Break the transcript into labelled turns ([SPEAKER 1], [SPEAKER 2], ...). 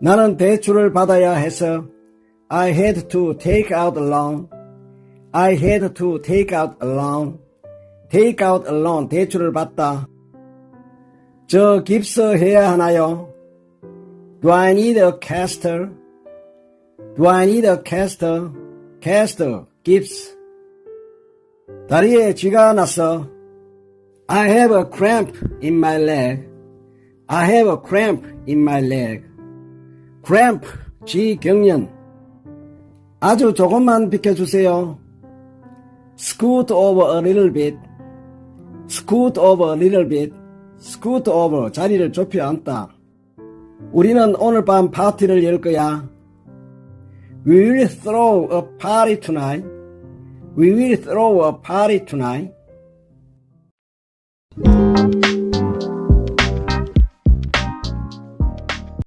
[SPEAKER 1] 나는 대출을 받아야 해서 I had to take out a loan. I had to take out a loan. take out a loan. 대출을 받다. 저 깁스 해야 하나요? Do I need a caster? Do I need a caster? caster, 깁스. 다리에 쥐가 났어. I have a cramp in my leg. I have a cramp in my leg. Cramp, 쥐 경련. 아주 조금만 비켜주세요. scoot over a little bit. scoot over a little bit. scoot over, 자리를 좁혀 앉다. 우리는 오늘 밤 파티를 열 거야. We will throw a party tonight. We will throw a party tonight.